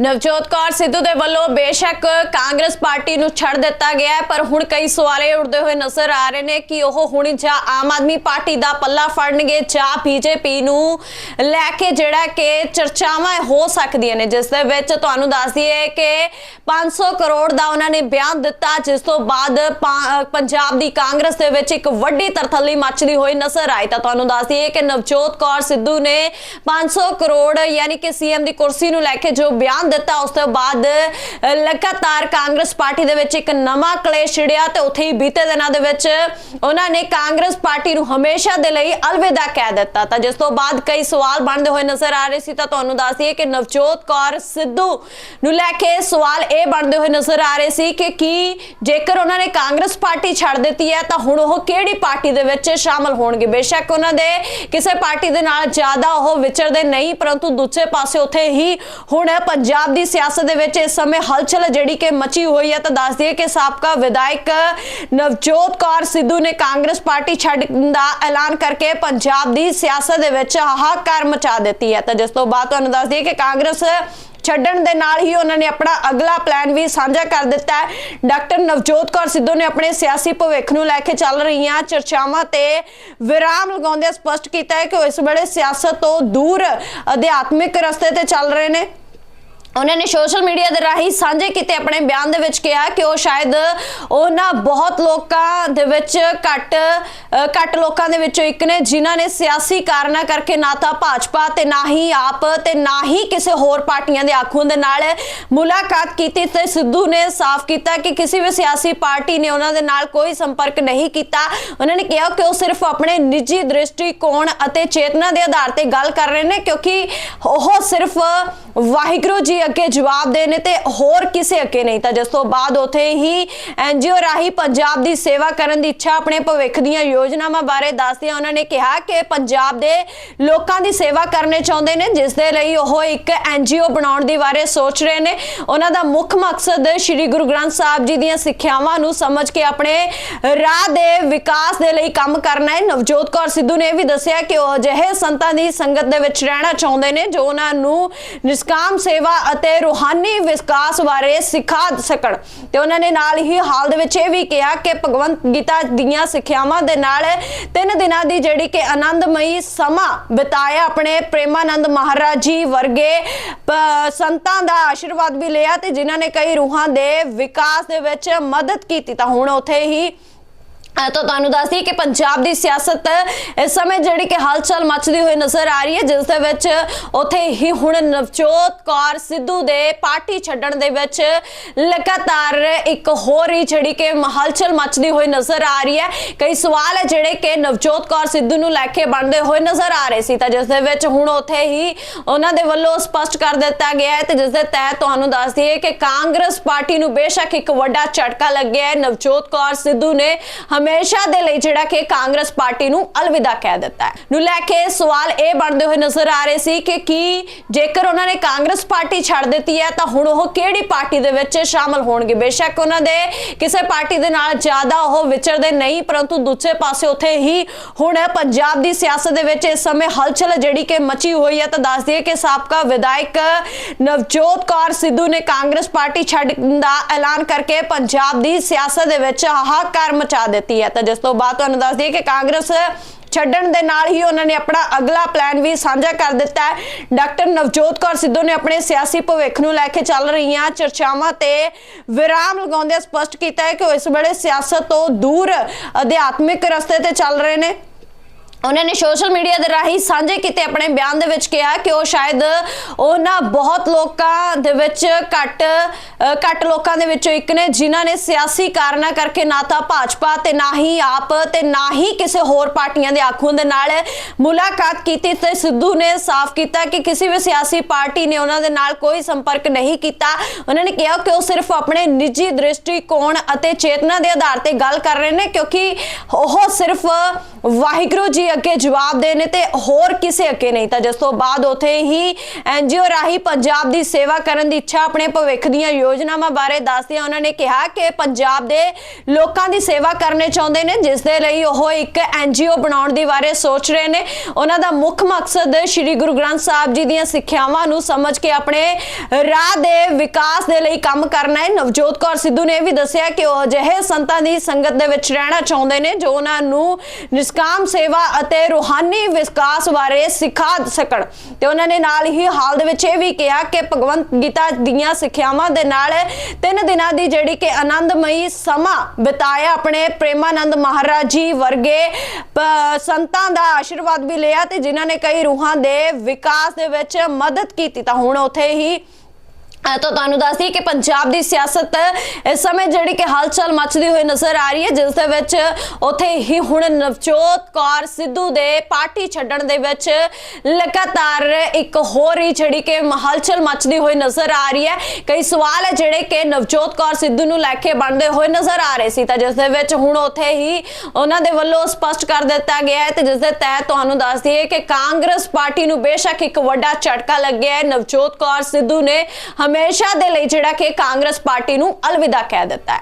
ਨਵਜੋਤ ਕੌਰ ਸਿੱਧੂ ਦੇ ਵੱਲੋਂ ਬੇਸ਼ੱਕ ਕਾਂਗਰਸ ਪਾਰਟੀ ਨੂੰ ਛੱਡ ਦਿੱਤਾ ਗਿਆ ਹੈ, ਪਰ ਹੁਣ ਕਈ ਸਵਾਲੇ ਉੱਠਦੇ ਹੋਏ ਨਜ਼ਰ ਆ ਰਹੇ ਨੇ ਕਿ ਉਹ ਹੁਣ ਜਾਂ ਆਮ ਆਦਮੀ ਪਾਰਟੀ ਦਾ ਪੱਲਾ ਫੜਨਗੇ ਜਾਂ ਬੀਜੇਪੀ ਨੂੰ ਲੈ ਕੇ ਜਿਹੜਾ ਕਿ ਚਰਚਾਵਾਂ ਹੋ ਸਕਦੀਆਂ ਨੇ। ਜਿਸ ਦੇ ਵਿੱਚ ਤੁਹਾਨੂੰ ਦੱਸ ਦਈਏ ਕਿ 500 ਕਰੋੜ ਦਾ ਉਹਨਾਂ ਨੇ ਬਿਆਨ ਦਿੱਤਾ, ਜਿਸ ਤੋਂ ਬਾਅਦ ਪੰਜਾਬ ਦੀ ਕਾਂਗਰਸ ਦੇ ਵਿੱਚ ਇੱਕ ਵੱਡੀ ਤਰਥੱਲੀ ਮੱਚਦੀ ਹੋਈ ਨਜ਼ਰ ਆਈ। ਤਾਂ ਤੁਹਾਨੂੰ ਦੱਸ ਦਈਏ ਕਿ ਨਵਜੋਤ ਕੌਰ ਸਿੱਧੂ ਨੇ 500 ਕਰੋੜ ਯਾਨੀ ਕਿ ਸੀਐਮ ਦੀ ਕੁਰਸੀ ਨੂੰ ਲੈ ਕੇ ਜੋ ਬਿਆਨ ਦਿੱਤਾ। ਉਸ ਤੋਂ ਬਾਅਦ ਲਗਾਤਾਰ ਕਾਂਗਰਸ ਪਾਰਟੀ ਦੇ ਵਿੱਚ ਇੱਕ ਨਵਾਂ ਕਲੇਸ਼ ਛਿੜਿਆ ਤੇ ਉੱਥੇ ਹੀ ਬੀਤੇ ਦਿਨਾਂ ਦੇ ਵਿੱਚ ਉਹਨਾਂ ਨੇ ਕਾਂਗਰਸ ਪਾਰਟੀ ਨੂੰ ਹਮੇਸ਼ਾ ਦੇ ਲਈ ਅਲਵਿਦਾ ਕਹਿ ਦਿੱਤਾ। ਤਾਂ ਜਿਸ ਤੋਂ ਬਾਅਦ ਕਈ ਸਵਾਲ ਬਣਦੇ ਹੋਏ ਨਜ਼ਰ ਆ ਰਹੇ ਸੀ, ਤਾਂ ਤੁਹਾਨੂੰ ਦੱਸ ਦਈਏ ਕਿ ਨਵਜੋਤ ਕੌਰ ਸਿੱਧੂ ਨੂੰ ਲੈ ਕੇ ਸਵਾਲ ਇਹ ਬਣਦੇ ਹੋਏ ਨਜ਼ਰ ਆ ਰਹੇ ਸੀ ਕਿ ਕੀ ਜੇਕਰ ਉਹਨਾਂ ਨੇ ਕਾਂਗਰਸ ਪਾਰਟੀ ਛੱਡ ਦਿੱਤੀ ਹੈ, ਤਾਂ ਹੁਣ ਉਹ ਕਿਹੜੀ ਪਾਰਟੀ ਦੇ ਵਿੱਚ ਸ਼ਾਮਲ ਹੋਣਗੇ? ਬੇਸ਼ੱਕ ਉਹਨਾਂ ਦੇ ਕਿਸੇ ਪਾਰਟੀ ਦੇ ਨਾਲ ਜ਼ਿਆਦਾ ਉਹ ਵਿਚਰਦੇ ਨਹੀਂ, ਪਰੰਤੂ ਦੂਜੇ ਪਾਸੇ ਉੱਥੇ ਹੀ ਹੁਣ ਪੰਜਾਬ ਪੰਜਾਬ ਦੀ ਸਿਆਸਤ ਦੇ ਵਿੱਚ ਇਸ ਸਮੇਂ ਹਲਚਲ ਜਿਹੜੀ ਕਿ ਮਚੀ ਹੋਈ ਹੈ, ਤਾਂ ਦੱਸ ਦਈਏ ਕਿ ਸਾਬਕਾ ਵਿਧਾਇਕ ਨਵਜੋਤ ਕੌਰ ਸਿੱਧੂ ਨੇ ਕਾਂਗਰਸ ਪਾਰਟੀ ਛੱਡਣ ਦਾ ਐਲਾਨ ਕਰਕੇ ਪੰਜਾਬ ਦੀ ਸਿਆਸਤ ਦੇ ਵਿੱਚ ਹਾਹਾਕਾਰ ਮਚਾ ਦਿੱਤੀ ਹੈ। ਤਾਂ ਜਿਸ ਤੋਂ ਬਾਅਦ ਤੁਹਾਨੂੰ ਦੱਸ ਦਈਏ ਕਿ ਕਾਂਗਰਸ ਛੱਡਣ ਦੇ ਨਾਲ ਹੀ ਉਹਨਾਂ ਨੇ ਆਪਣਾ ਅਗਲਾ ਪਲਾਨ ਵੀ ਸਾਂਝਾ ਕਰ ਦਿੱਤਾ ਹੈ। ਡਾਕਟਰ ਨਵਜੋਤ ਕੌਰ ਸਿੱਧੂ ਨੇ ਆਪਣੇ ਸਿਆਸੀ ਭਵਿੱਖ ਨੂੰ ਲੈ ਕੇ ਚੱਲ ਰਹੀਆਂ ਚਰਚਾਵਾਂ ਤੇ ਵਿਰਾਮ ਲਗਾਉਂਦੇ ਸਪਸ਼ਟ ਕੀਤਾ ਹੈ ਕਿ ਉਹ ਇਸ ਵੇਲੇ ਸਿਆਸਤ ਤੋਂ ਦੂਰ ਅਧਿਆਤਮਿਕ ਰਸਤੇ ਤੇ ਚੱਲ ਰਹੇ ਨੇ। ਉਹਨਾਂ ਨੇ ਸੋਸ਼ਲ ਮੀਡੀਆ ਦੇ ਰਾਹੀਂ ਸਾਂਝੇ ਕੀਤੇ ਆਪਣੇ ਬਿਆਨ ਦੇ ਵਿੱਚ ਕਿਹਾ ਕਿ ਉਹ ਸ਼ਾਇਦ ਉਹਨਾਂ ਬਹੁਤ ਲੋਕਾਂ ਦੇ ਵਿੱਚ ਘੱਟ ਘੱਟ ਲੋਕਾਂ ਦੇ ਵਿੱਚੋਂ ਇੱਕ ਨੇ, ਜਿਨ੍ਹਾਂ ਨੇ ਸਿਆਸੀ ਕਾਰਨਾਂ ਕਰਕੇ ਨਾ ਤਾਂ ਭਾਜਪਾ ਤੇ ਨਾ ਹੀ ਆਪ ਤੇ ਨਾ ਹੀ ਕਿਸੇ ਹੋਰ ਪਾਰਟੀਆਂ ਦੇ ਆਖੂਆਂ ਦੇ ਨਾਲ ਮੁਲਾਕਾਤ ਕੀਤੀ ਤੇ ਸਿੱਧੂ ਨੇ ਸਾਫ਼ ਕੀਤਾ ਕਿ ਕਿਸੇ ਵੀ ਸਿਆਸੀ ਪਾਰਟੀ ਨੇ ਉਹਨਾਂ ਦੇ ਨਾਲ ਕੋਈ ਸੰਪਰਕ ਨਹੀਂ ਕੀਤਾ। ਉਹਨਾਂ ਨੇ ਕਿਹਾ ਕਿ ਉਹ ਸਿਰਫ ਆਪਣੇ ਨਿੱਜੀ ਦ੍ਰਿਸ਼ਟੀਕੋਣ ਅਤੇ ਚੇਤਨਾ ਦੇ ਆਧਾਰ ਤੇ ਗੱਲ ਕਰ ਰਹੇ ਨੇ ਕਿਉਂਕਿ ਉਹ ਸਿਰਫ ਵਾਹਿਗੁਰੂ ਜੀ ਅੱਗੇ ਜਵਾਬ ਦੇ ਨੇ ਤੇ ਹੋਰ ਕਿਸੇ ਅੱਗੇ ਨਹੀਂ। ਤਾਂ ਜਿਸ ਤੋਂ ਬਾਅਦ ਉਥੇ ਹੀ ਐਨਜੀਓ ਰਾਹੀਂ ਪੰਜਾਬ ਦੀ ਸੇਵਾ ਕਰਨ ਦੀ ਇੱਛਾ ਆਪਣੇ ਭਵਿੱਖ ਦੀਆਂ ਯੋਜਨਾਵਾਂ ਬਾਰੇ ਦੱਸਦਿਆਂ ਉਹਨਾਂ ਨੇ ਕਿਹਾ ਕਿ ਪੰਜਾਬ ਦੇ ਲੋਕਾਂ ਦੀ ਸੇਵਾ ਕਰਨੇ ਚਾਹੁੰਦੇ ਨੇ, ਜਿਸ ਦੇ ਲਈ ਉਹ ਇੱਕ ਐਨਜੀਓ ਬਣਾਉਣ ਦੀ ਬਾਰੇ ਸੋਚ ਰਹੇ ਨੇ। ਉਹਨਾਂ ਦਾ ਮੁੱਖ ਮਕਸਦ ਸ੍ਰੀ ਗੁਰੂ ਗ੍ਰੰਥ ਸਾਹਿਬ ਜੀ ਦੀਆਂ ਸਿੱਖਿਆਵਾਂ ਨੂੰ ਸਮਝ ਕੇ ਆਪਣੇ ਰਾਹ ਦੇ ਵਿਕਾਸ ਦੇ ਲਈ ਕੰਮ ਕਰਨਾ ਹੈ। ਨਵਜੋਤ ਕੌਰ ਸਿੱਧੂ ਨੇ ਇਹ ਵੀ ਦੱਸਿਆ ਕਿ ਉਹ ਅਜਿਹੇ ਸੰਤਾਂ ਦੀ ਸੰਗਤ ਦੇ ਵਿੱਚ ਰਹਿਣਾ ਚਾਹੁੰਦੇ ਨੇ, ਜੋ ਉਹਨਾਂ ਨੂੰ ਨਿਸ਼ਕਾਮ ਸੇਵਾ ਅਤੇ ਰੂਹਾਨੀ ਵਿਕਾਸ ਬਾਰੇ ਸਿਖਾ ਸਕਣ। ਤੇ ਉਹਨਾਂ ਨੇ ਨਾਲ ਹੀ ਹਾਲ ਦੇ ਵਿੱਚ ਇਹ ਵੀ ਕਿਹਾ ਕਿ ਭਗਵੰਤ ਗੀਤਾ ਦੀਆਂ ਸਿੱਖਿਆਵਾਂ ਦੇ ਨਾਲ ਤਿੰਨ ਦਿਨਾਂ ਦੀ ਜਿਹੜੀ ਕਿ ਆਨੰਦਮਈ ਸਮਾਂ ਬਿਤਾਇਆ ਆਪਣੇ ਪ੍ਰੇਮਾਨੰਦ ਮਹਾਰਾਜ ਜੀ ਵਰਗੇ ਸੰਤਾਂ ਦਾ ਆਸ਼ੀਰਵਾਦ ਵੀ ਲਿਆ ਤੇ ਜਿਨ੍ਹਾਂ ਨੇ ਕਈ ਰੂਹਾਂ ਦੇ ਵਿਕਾਸ ਦੇ ਵਿੱਚ ਮਦਦ ਕੀਤੀ ਤਾਂ ਹੁਣ ਉੱਥੇ ਹੀ ਤਾਂ ਤੁਹਾਨੂੰ ਦੱਸ ਦਈਏ ਕਿ ਪੰਜਾਬ ਦੀ ਸਿਆਸਤ ਇਸ ਸਮੇਂ ਜਿਹੜੀ ਕਿ ਹਲਚਲ ਮਚਦੀ ਹੋਈ ਨਜ਼ਰ ਆ ਰਹੀ ਹੈ, ਜਿਸ ਦੇ ਵਿੱਚ ਉੱਥੇ ਹੀ ਹੁਣ ਨਵਜੋਤ ਕੌਰ ਸਿੱਧੂ ਦੇ ਪਾਰਟੀ ਛੱਡਣ ਦੇ ਵਿੱਚ ਲਗਾਤਾਰ ਇੱਕ ਹੋਰ ਹੀ ਜਿਹੜੀ ਕਿ ਹਲਚਲ ਮਚਦੀ ਹੋਈ ਨਜ਼ਰ ਆ ਰਹੀ ਹੈ। ਕਈ ਸਵਾਲ ਹੈ ਜਿਹੜੇ ਕਿ ਨਵਜੋਤ ਕੌਰ ਸਿੱਧੂ ਨੂੰ ਲੈ ਕੇ ਬਣਦੇ ਹੋਏ ਨਜ਼ਰ ਆ ਰਹੇ ਸੀ, ਤਾਂ ਜਿਸ ਦੇ ਵਿੱਚ ਹੁਣ ਉੱਥੇ ਹੀ ਉਹਨਾਂ ਦੇ ਵੱਲੋਂ ਸਪਸ਼ਟ ਕਰ ਦਿੱਤਾ ਗਿਆ ਹੈ ਤੇ ਜਿਸ ਦੇ ਤਹਿਤ ਤੁਹਾਨੂੰ ਦੱਸ ਦਈਏ ਕਿ ਕਾਂਗਰਸ ਪਾਰਟੀ ਨੂੰ ਬੇਸ਼ੱਕ ਇੱਕ ਵੱਡਾ ਝਟਕਾ ਲੱਗਿਆ ਹੈ। ਨਵਜੋਤ ਕੌਰ ਸਿੱਧੂ ਨੇ ਹਮੇ ਹਮੇਸ਼ਾ ਦੇ ਲਈ ਜਿਹੜਾ ਕਿ ਕਾਂਗਰਸ ਪਾਰਟੀ ਨੂੰ ਅਲਵਿਦਾ ਕਹਿ ਦਿੱਤਾ ਹੈ। ਨੂੰ ਲੈ ਕੇ ਸਵਾਲ ਇਹ ਬਣਦੇ ਹੋਏ ਨਜ਼ਰ ਆ ਰਹੇ ਸੀ ਕਿ ਕੀ ਜੇਕਰ ਉਹਨਾਂ ਨੇ ਕਾਂਗਰਸ ਪਾਰਟੀ ਛੱਡ ਦਿੱਤੀ ਹੈ, ਤਾਂ ਹੁਣ ਉਹ ਕਿਹੜੀ ਪਾਰਟੀ ਦੇ ਵਿੱਚ ਸ਼ਾਮਲ ਹੋਣਗੇ? ਬੇਸ਼ੱਕ ਉਹਨਾਂ ਦੇ ਕਿਸੇ ਪਾਰਟੀ ਦੇ ਨਾਲ ਜ਼ਿਆਦਾ ਉਹ ਵਿਚਰਦੇ ਨਹੀਂ, ਪਰੰਤੂ ਦੂਜੇ ਪਾਸੇ ਉੱਥੇ ਹੀ ਹੁਣ ਪੰਜਾਬ ਦੀ ਸਿਆਸਤ ਦੇ ਵਿੱਚ ਇਸ ਸਮੇਂ ਹਲਚਲ ਜਿਹੜੀ ਕਿ ਮਚੀ ਹੋਈ ਹੈ, ਤਾਂ ਦੱਸ ਦਈਏ ਕਿ ਸਾਬਕਾ ਵਿਧਾਇਕ ਨਵਜੋਤ ਕੌਰ ਸਿੱਧੂ ਨੇ ਕਾਂਗਰਸ ਪਾਰਟੀ ਛੱਡਣ ਦਾ ਐਲਾਨ ਕਰਕੇ ਪੰਜਾਬ ਦੀ ਸਿਆਸਤ ਦੇ ਵਿੱਚ ਹਾਹਾਕਾਰ ਮਚਾ ਦਿੱਤੀ ਹੈ। ਤਾਂ ਜਿਸ ਤੋਂ ਬਾਅਦ ਤੁਹਾਨੂੰ ਦੱਸ ਦਈਏ ਕਿ ਕਾਂਗਰਸ ਛੱਡਣ ਦੇ ਨਾਲ ਹੀ ਉਹਨਾਂ ਨੇ ਆਪਣਾ ਅਗਲਾ ਪਲਾਨ ਵੀ ਸਾਂਝਾ ਕਰ ਦਿੱਤਾ ਹੈ। ਡਾਕਟਰ ਨਵਜੋਤ ਕੌਰ ਸਿੱਧੂ ਨੇ ਆਪਣੇ ਸਿਆਸੀ ਭਵਿੱਖ ਨੂੰ ਲੈ ਕੇ ਚੱਲ ਰਹੀਆਂ ਚਰਚਾਵਾਂ ਤੇ ਵਿਰਾਮ ਲਗਾਉਂਦੇ ਸਪਸ਼ਟ ਕੀਤਾ ਹੈ ਕਿ ਉਹ ਇਸ ਵੇਲੇ ਸਿਆਸਤ ਤੋਂ ਦੂਰ ਅਧਿਆਤਮਿਕ ਰਸਤੇ ਤੇ ਚੱਲ ਰਹੇ ਨੇ। ਉਹਨਾਂ ਨੇ ਸੋਸ਼ਲ ਮੀਡੀਆ ਦੇ ਰਾਹੀਂ ਸਾਂਝੇ ਕੀਤੇ ਆਪਣੇ ਬਿਆਨ ਦੇ ਵਿੱਚ ਕਿਹਾ ਕਿ ਉਹ ਸ਼ਾਇਦ ਉਹਨਾਂ ਬਹੁਤ ਲੋਕਾਂ ਦੇ ਵਿੱਚ ਘੱਟ ਘੱਟ ਲੋਕਾਂ ਦੇ ਵਿੱਚੋਂ ਇੱਕ ਨੇ, ਜਿਨ੍ਹਾਂ ਨੇ ਸਿਆਸੀ ਕਾਰਨਾਂ ਕਰਕੇ ਨਾ ਤਾਂ ਭਾਜਪਾ ਤੇ ਨਾ ਹੀ ਆਪ ਤੇ ਨਾ ਹੀ ਕਿਸੇ ਹੋਰ ਪਾਰਟੀਆਂ ਦੇ ਆਗੂਆਂ ਦੇ ਨਾਲ ਮੁਲਾਕਾਤ ਕੀਤੀ ਤੇ ਸਿੱਧੂ ਨੇ ਸਾਫ਼ ਕੀਤਾ ਕਿ ਕਿਸੇ ਵੀ ਸਿਆਸੀ ਪਾਰਟੀ ਨੇ ਉਹਨਾਂ ਦੇ ਨਾਲ ਕੋਈ ਸੰਪਰਕ ਨਹੀਂ ਕੀਤਾ। ਉਹਨਾਂ ਨੇ ਕਿਹਾ ਕਿ ਉਹ ਸਿਰਫ ਆਪਣੇ ਨਿੱਜੀ ਦ੍ਰਿਸ਼ਟੀਕੋਣ ਅਤੇ ਚੇਤਨਾ ਦੇ ਆਧਾਰ ਤੇ ਗੱਲ ਕਰ ਰਹੇ ਨੇ ਕਿਉਂਕਿ ਉਹ ਸਿਰਫ ਵਾਹਿਗੁਰੂ ਜੀ ਅੱਗੇ ਜਵਾਬ ਦੇਣੇ ਤੇ ਹੋਰ ਕਿਸੇ ਅੱਗੇ ਨਹੀਂ। ਤਾਂ ਜਿਸ ਤੋਂ ਬਾਅਦ ਉਥੇ ਹੀ ਐਨਜੀਓ ਰਾਹੀਂ ਪੰਜਾਬ ਦੀ ਸੇਵਾ ਕਰਨ ਦੀ ਇੱਛਾ ਆਪਣੇ ਭਵਿੱਖ ਦੀਆਂ ਯੋਜਨਾਵਾਂ ਬਾਰੇ ਦੱਸਦਿਆਂ ਉਹਨਾਂ ਨੇ ਕਿਹਾ ਕਿ ਪੰਜਾਬ ਦੇ ਲੋਕਾਂ ਦੀ ਸੇਵਾ ਕਰਨੇ ਚਾਹੁੰਦੇ ਨੇ, ਜਿਸ ਦੇ ਲਈ ਉਹ ਇੱਕ ਐਨਜੀਓ ਬਣਾਉਣ ਦੀ ਬਾਰੇ ਸੋਚ ਰਹੇ ਨੇ। ਉਹਨਾਂ ਦਾ ਮੁੱਖ ਮਕਸਦ ਸ੍ਰੀ ਗੁਰੂ ਗ੍ਰੰਥ ਸਾਹਿਬ ਜੀ ਦੀਆਂ ਸਿੱਖਿਆਵਾਂ ਨੂੰ ਸਮਝ ਕੇ ਆਪਣੇ ਰਾਹ ਦੇ ਵਿਕਾਸ ਦੇ ਲਈ ਕੰਮ ਕਰਨਾ ਹੈ। ਨਵਜੋਤ ਕੌਰ ਸਿੱਧੂ ਨੇ ਇਹ ਵੀ ਦੱਸਿਆ ਕਿ ਉਹ ਅਜਿਹੇ ਸੰਤਾਂ ਦੀ ਸੰਗਤ ਦੇ ਵਿੱਚ ਰਹਿਣਾ ਚਾਹੁੰਦੇ ਨੇ, ਜੋ ਉਹਨਾਂ ਨੂੰ ਨਿਸ਼ਕਾਮ ਸੇਵਾ ਅਤੇ ਰੂਹਾਨੀ ਵਿਕਾਸ ਬਾਰੇ ਸਿਖਾ ਸਕਣ। ਤੇ ਉਹਨਾਂ ਨੇ ਨਾਲ ਹੀ ਹਾਲ ਦੇ ਵਿੱਚ ਇਹ ਵੀ ਕਿਹਾ ਕਿ ਭਗਵੰਤ ਗੀਤਾ ਦੀਆਂ ਸਿੱਖਿਆਵਾਂ ਦੇ ਨਾਲ ਤਿੰਨ ਦਿਨਾਂ ਦੀ ਜਿਹੜੀ ਕਿ ਆਨੰਦਮਈ ਸਮਾਂ ਬਿਤਾਇਆ ਆਪਣੇ ਪ੍ਰੇਮਾਨੰਦ ਮਹਾਰਾਜ ਜੀ ਵਰਗੇ ਸੰਤਾਂ ਦਾ ਆਸ਼ੀਰਵਾਦ ਵੀ ਲਿਆ ਤੇ ਜਿਨ੍ਹਾਂ ਨੇ ਕਈ ਰੂਹਾਂ ਦੇ ਵਿਕਾਸ ਦੇ ਵਿੱਚ ਮਦਦ ਕੀਤੀ ਤਾਂ ਹੁਣ ਉੱਥੇ ਹੀ ਤਾਂ ਤੁਹਾਨੂੰ ਦੱਸ ਦਈਏ ਕਿ ਪੰਜਾਬ ਦੀ ਸਿਆਸਤ ਇਸ ਸਮੇਂ ਜਿਹੜੀ ਕਿ ਹਲਚਲ ਮੱਚਦੀ ਹੋਈ ਨਜ਼ਰ ਆ ਰਹੀ ਹੈ, ਜਿਸ ਦੇ ਵਿੱਚ ਉੱਥੇ ਹੀ ਹੁਣ ਨਵਜੋਤ ਕੌਰ ਸਿੱਧੂ ਦੇ ਪਾਰਟੀ ਛੱਡਣ ਦੇ ਵਿੱਚ ਲਗਾਤਾਰ ਇੱਕ ਹੋਰ ਹੀ ਜਿਹੜੀ ਕਿ ਹਲਚਲ ਮੱਚਦੀ ਹੋਈ ਨਜ਼ਰ ਆ ਰਹੀ ਹੈ। ਕਈ ਸਵਾਲ ਹੈ ਜਿਹੜੇ ਕਿ ਨਵਜੋਤ ਕੌਰ ਸਿੱਧੂ ਨੂੰ ਲੈ ਕੇ ਬਣਦੇ ਹੋਏ ਨਜ਼ਰ ਆ ਰਹੇ ਸੀ, ਤਾਂ ਜਿਸ ਦੇ ਵਿੱਚ ਹੁਣ ਉੱਥੇ ਹੀ ਉਹਨਾਂ ਦੇ ਵੱਲੋਂ ਸਪਸ਼ਟ ਕਰ ਦਿੱਤਾ ਗਿਆ ਹੈ ਤੇ ਜਿਸ ਦੇ ਤਹਿਤ ਤੁਹਾਨੂੰ ਦੱਸ ਦਈਏ ਕਿ ਕਾਂਗਰਸ ਪਾਰਟੀ ਨੂੰ ਬੇਸ਼ੱਕ ਇੱਕ ਵੱਡਾ ਝਟਕਾ ਲੱਗਿਆ ਹੈ। ਨਵਜੋਤ ਕੌਰ ਸਿੱਧੂ ਨੇ ਹਮੇਸ਼ਾ ਦੇ ਲਈ ਜਿਹੜਾ ਕਿ ਕਾਂਗਰਸ ਪਾਰਟੀ ਨੂੰ ਅਲਵਿਦਾ ਕਹਿ ਦਿੱਤਾ ਹੈ।